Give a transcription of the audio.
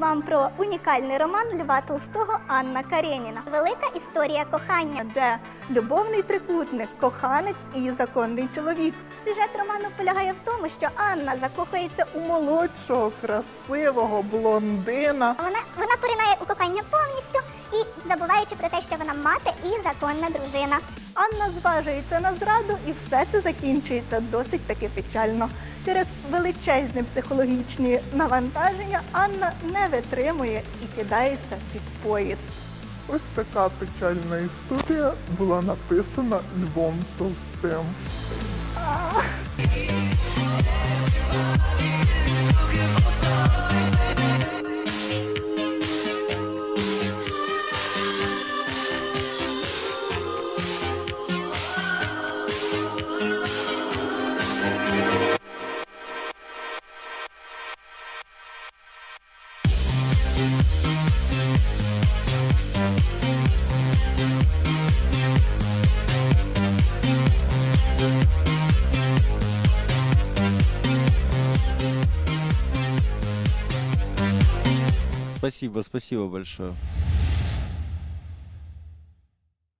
вам про унікальний роман Льва Толстого Анна Кареніна. Велика історія кохання. де любовний трикутник, коханець і законний чоловік. Сюжет роману полягає в тому, що Анна закохується у У молодшого, красивого блондина. вона, вона поринає у кохання повністю і забуваючи про те, що вона мати і законна дружина. Анна зважується на зраду, і все це закінчується досить таки печально. Через величезні психологічні навантаження Анна не витримує і кидається під поїзд. Ось така печальна історія була написана Львом Толстим. Спасибо, спасибо большое.